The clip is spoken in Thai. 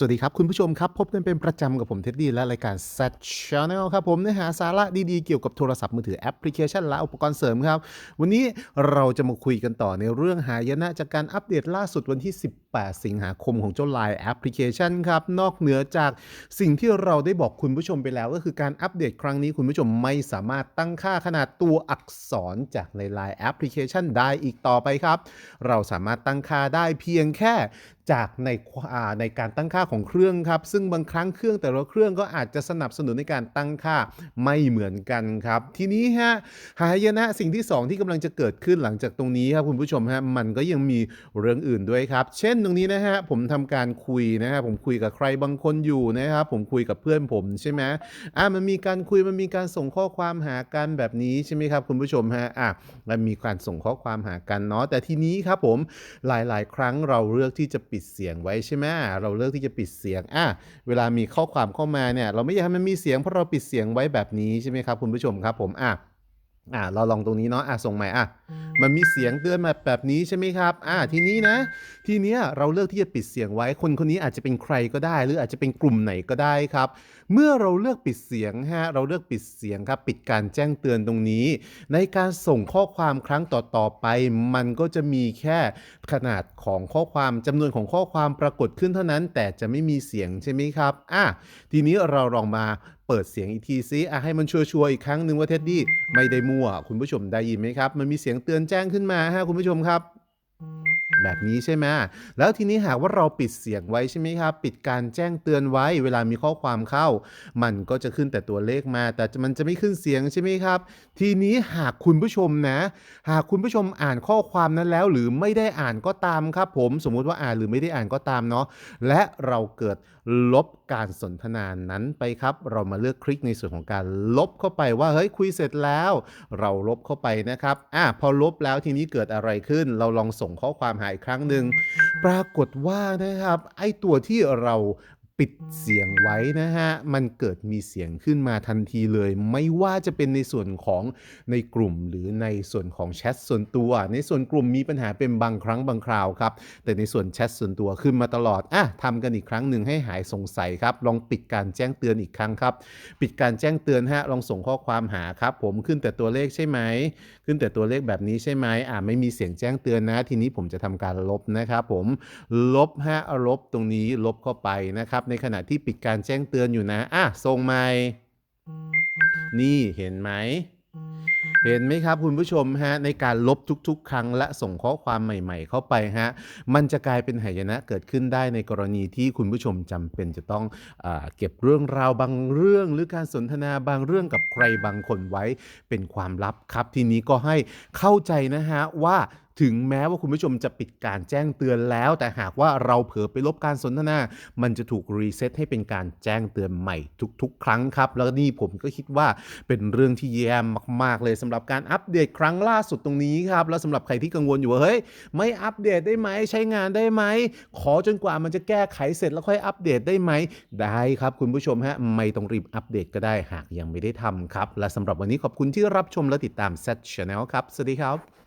สวัสดีครับ คุณผู้ชมครับ พบกันเป็นประจำกับผมเท็ดดี้และรายการ Set Channel ครับผมเนื้อหาสาระดีๆ เกี่ยวกับโทรศัพท์มือถือแอปพลิเคชันและอุปกรณ์เสริมครับ วันนี้เราจะมาคุยกันต่อในเรื่องหายนะจากการอัปเดตล่าสุดวันที่18 สิงหาคมของเจ้า Line แอปพลิเคชันครับ นอกเหนือจากสิ่งที่เราได้บอกคุณผู้ชมไปแล้ว ก็คือการอัปเดตครั้งนี้คุณผู้ชมไม่สามารถตั้งค่าขนาดตัวอักษรจากใน Line แอปพลิเคชันได้อีกต่อไปครับ เราสามารถตั้งค่าได้เพียงแค่จากในในการตั้งค่าของเครื่องครับ ซึ่งบางครั้งเครื่องแต่ละเครื่องก็อาจจะสนับสนุนในการตั้งค่าไม่เหมือนกันครับ ทีนี้ฮะหายนะสิ่งที่ 2 ที่กำลังจะเกิดขึ้นหลังจากตรงนี้ครับคุณผู้ชมฮะมันก็ยังมีเรื่องอื่นด้วยครับ เช่นตรงนี้นะฮะผมทำการคุยนะฮะผมคุยกับใครบางคนอยู่นะครับผมคุยกับเพื่อนผมใช่ไหมอ่ามันมีการคุยมันมีการส่งข้อความหากันแบบนี้ใช่ไหมครับคุณผู้ชมฮะอะมันมีการส่งข้อความหากันเนาะแต่ทีนี้ครับผมหลาย ๆ ครั้งเราเลือกที่จะปิดเสียงไว้ใช่ไหมเราเลือกที่จะปิดเสียงอะเวลามีข้อความเข้ามาเนี่ยเราไม่อยากให้มันมีเสียงเพราะเราปิดเสียงไว้แบบนี้ใช่ไหมครับคุณผู้ชมครับผมอะอะเราลองตรงนี้เนาะอะส่งใหม่อะ มันมีเสียงเตือนมาแบบนี้ใช่ไหมครับ อะทีนี้นะ ทีเนี้ยเราเลือกที่จะปิดเสียงไว้ คนคนนี้อาจจะเป็นใครก็ได้ หรืออาจจะเป็นกลุ่มไหนก็ได้ครับ เมื่อเราเลือกปิดเสียงฮะ เราเลือกปิดเสียงครับ ปิดการแจ้งเตือนตรงนี้ ในการส่งข้อความครั้งต่อๆไป มันก็จะมีแค่ขนาดของข้อความจำนวนของข้อความปรากฏขึ้นเท่านั้น แต่จะไม่มีเสียงใช่ไหมครับ อะ ทีนี้เราลองมา เปิดเสียงอีกทีซิอะให้มันชัวร์ๆอีกครั้งหนึ่งว่าเท็ดดี้ไม่ได้มั่ว คุณผู้ชมได้ยินไหมครับ มันมีเสียงเตือนแจ้งขึ้นมาฮะคุณผู้ชมครับ แบบนี้ใช่ไหมแล้วทีนี้หากว่าเราปิดเสียงไว้ใช่ไหมครับ ปิดการแจ้งเตือนไว้ เวลามีข้อความเข้า มันก็จะขึ้นแต่ตัวเลขมา แต่มันจะไม่ขึ้นเสียงใช่ไหมครับ ทีนี้หากคุณผู้ชมนะ หากคุณผู้ชมอ่านข้อความนั้นแล้ว หรือไม่ได้อ่านก็ตามครับ ผม สมมุติว่าอ่านหรือไม่ได้อ่านก็ตามเนาะ และเราเกิดลบ การสนทนานั้นไปครับ เรามาเลือกคลิกในส่วนของการลบเข้าไปว่าเฮ้ยคุยเสร็จแล้ว เราลบเข้าไปนะครับอะพอลบแล้วทีนี้เกิดอะไรขึ้น เราลองส่งข้อความหาอีกครั้งหนึ่งปรากฏว่านะครับไอตัวที่เรา ปิดเสียงไว้นะฮะ มันเกิดมีเสียงขึ้นมาทันทีเลย ไม่ว่าจะเป็นในส่วนของในกลุ่ม หรือในส่วนของแชทส่วนตัว ในส่วนกลุ่มมีปัญหาเป็นบางครั้งบางคราวครับ แต่ในส่วนแชทส่วนตัวขึ้นมาตลอด อะทำกันอีกครั้งหนึ่งให้หายสงสัยครับ ลองปิดการแจ้งเตือนอีกครั้งครับ ปิดการแจ้งเตือนฮะ ลองส่งข้อความหาครับ ผมขึ้นแต่ตัวเลขใช่ไหม ขึ้นแต่ตัวเลขแบบนี้ใช่ไหมอ่าไม่มีเสียงแจ้งเตือนนะ ทีนี้ผมจะทำการลบนะครับ ผม ลบฮะ ลบตรงนี้ ลบเข้าไปนะครับในขณะที่ปิดการแจ้งเตือนอยู่นะ อะส่งใหม่ นี่เห็นไหม เห็นไหมครับคุณผู้ชมฮะ ในการลบทุก ๆ ครั้งและส่งข้อความใหม่ ๆ เข้าไปฮะ มันจะกลายเป็นหายนะเกิดขึ้นได้ในกรณีที่คุณผู้ชมจำเป็นจะต้องอเก็บเรื่องราวบางเรื่อง หรือการสนทนาบางเรื่องกับใครบางคนไว้เป็นความลับครับ ทีนี้ก็ให้เข้าใจนะฮะว่า ถึงแม้ว่าคุณผู้ชมจะปิดการแจ้งเตือนแล้ว แต่หากว่าเราเผลอไปลบการสนทนา มันจะถูกรีเซ็ตให้เป็นการแจ้งเตือนใหม่ทุก ๆ ครั้งครับ แล้วนี่ผมก็คิดว่าเป็นเรื่องที่แย่มาก ๆ เลยสำหรับการอัปเดตครั้งล่าสุดตรงนี้ครับ แล้วสำหรับใครที่กังวลอยู่ว่าเฮ้ยไม่อัปเดตได้ไหมใช้งานได้ไหมขอจนกว่ามันจะแก้ไขเสร็จแล้วค่อยอัปเดตได้ไหมได้ครับคุณผู้ชมฮะไม่ต้องรีบอัปเดตก็ได้หากยังไม่ได้ทำครับ และสำหรับวันนี้ขอบคุณที่รับชมและติดตาม Set Channel ครับ สวัสดีครับ